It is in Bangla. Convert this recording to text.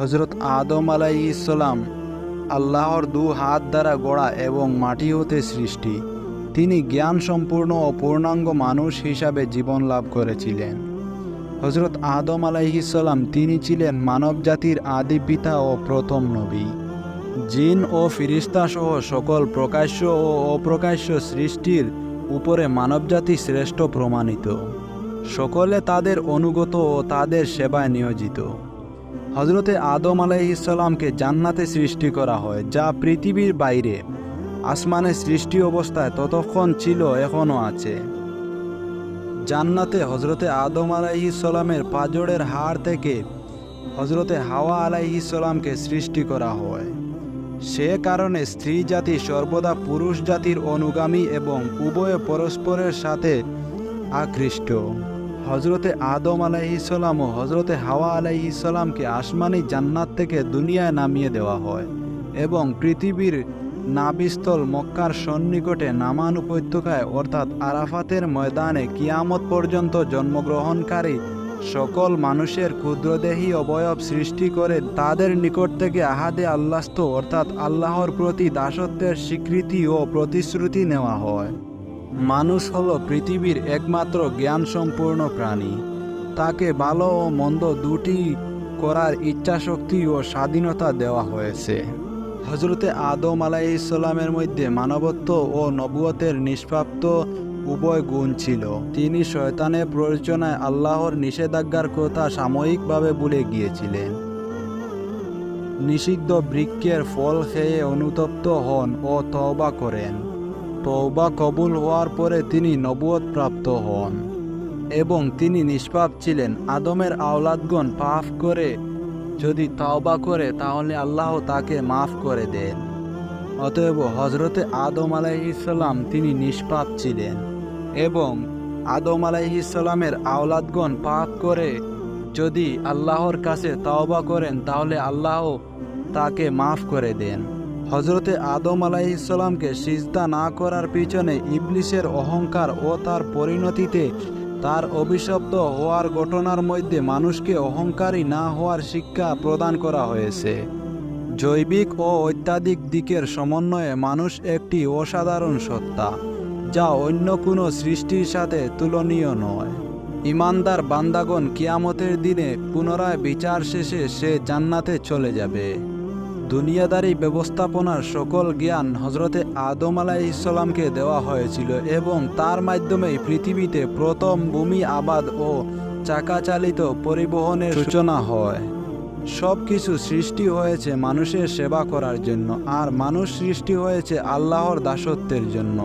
হজরত আদম আলাইসাল্লাম আল্লাহর দু হাত দ্বারা গড়া এবং মাটি হতে সৃষ্টি। তিনি জ্ঞান সম্পূর্ণ ও পূর্ণাঙ্গ মানুষ হিসাবে জীবন লাভ করেছিলেন। হজরত আদম আলাইহিসাল্লাম তিনি ছিলেন মানবজাতির আদি পিতা ও প্রথম নবী। জিন ও ফিরিস্তা সহ সকল প্রকাশ্য ও অপ্রকাশ্য সৃষ্টির উপরে মানবজাতি শ্রেষ্ঠ প্রমাণিত। সকলে তাদের অনুগত ও তাদের সেবায় নিয়োজিত। হজরতে আদম আলাইহিসাল্লামকে জান্নাতে সৃষ্টি করা হয়, যা পৃথিবীর বাইরে। আসমানের সৃষ্টি অবস্থায় ততক্ষণ ছিল, এখনও আছে। জান্নাতে হজরতে আদম আলাইহিসাল্লামের পাজরের হাড় থেকে হজরতে হাওয়া আলাইহিসাল্লামকে সৃষ্টি করা হয়। সে কারণে স্ত্রী জাতি সর্বদা পুরুষ জাতির অনুগামী এবং উভয়ে পরস্পরের সাথে আকৃষ্ট। হজরতে আদম আলাইহিসাল্লাম ও হজরতে হাওয়া আলাইহিসাল্লামকে আসমানি জান্নাত থেকে দুনিয়ায় নামিয়ে দেওয়া হয় এবং পৃথিবীর নাবিস্থল মক্কার সন্নিকটে নামান উপত্যকায় অর্থাৎ আরাফাতের ময়দানে কিয়ামত পর্যন্ত জন্মগ্রহণকারী সকল মানুষের ক্ষুদ্রদেহী অবয়ব সৃষ্টি করে তাদের নিকট থেকে আহাদে আল্লাস্ত অর্থাৎ আল্লাহর প্রতি দাসত্বের স্বীকৃতি ও প্রতিশ্রুতি নেওয়া হয়। মানুষ হলো পৃথিবীর একমাত্র জ্ঞান সম্পূর্ণ প্রাণী। তাকে ভালো ও মন্দ দুটি করার ইচ্ছাশক্তি ও স্বাধীনতা দেওয়া হয়েছে। হজরতে আদম আলাইসাল্লামের মধ্যে মানবত্ব ও নবুয়তের নিষ্প্রাপ্ত উভয় গুণ ছিল। তিনি শয়তানের প্ররোচনায় আল্লাহর নিষেধাজ্ঞার কথা সাময়িকভাবে ভুলে গিয়েছিলেন। নিষিদ্ধ বৃক্ষের ফল খেয়ে অনুতপ্ত হন ও তওবা করেন। তওবা কবুল হওয়ার পরে তিনি নবুয়ত প্রাপ্ত হন এবং তিনি নিষ্পাপ ছিলেন। আদমের আওলাদগণ পাপ করে যদি তাওবা করে, তাহলে আল্লাহ তাকে মাফ করে দেন। অতএব হজরতে আদম আলাইহিসাল্লাম তিনি নিষ্পাপ ছিলেন এবং আদম আলাইহিসাল্লামের আওলাদগণ পাপ করে যদি আল্লাহর কাছে তাওবা করেন, তাহলে আল্লাহ তাকে মাফ করে দেন। হজরতে আদম আলাইহিসাল্লামকে সিজদা না করার পিছনে ইবলিসের অহংকার ও তার পরিণতিতে তার অভিশপ্ত হওয়ার ঘটনার মধ্যে মানুষকে অহংকারী না হওয়ার শিক্ষা প্রদান করা হয়েছে। জৈবিক ও অত্যাধিক দিকের সমন্বয়ে মানুষ একটি অসাধারণ সত্তা, যা অন্য কোনো সৃষ্টির সাথে তুলনীয় নয়। ইমানদার বান্দাগণ কিয়ামতের দিনে পুনরায় বিচার শেষে সে জান্নাতে চলে যাবে। দুনিয়াদারি ব্যবস্থাপনার সকল জ্ঞান হজরতে আদম আলাইসাল্লামকে দেওয়া হয়েছিল এবং তার মাধ্যমেই পৃথিবীতে প্রথম ভূমি আবাদ ও চাকাচালিত পরিবহনের সূচনা হয়। সব কিছু সৃষ্টি হয়েছে মানুষের সেবা করার জন্য, আর মানুষ সৃষ্টি হয়েছে আল্লাহর দাসত্বের জন্য।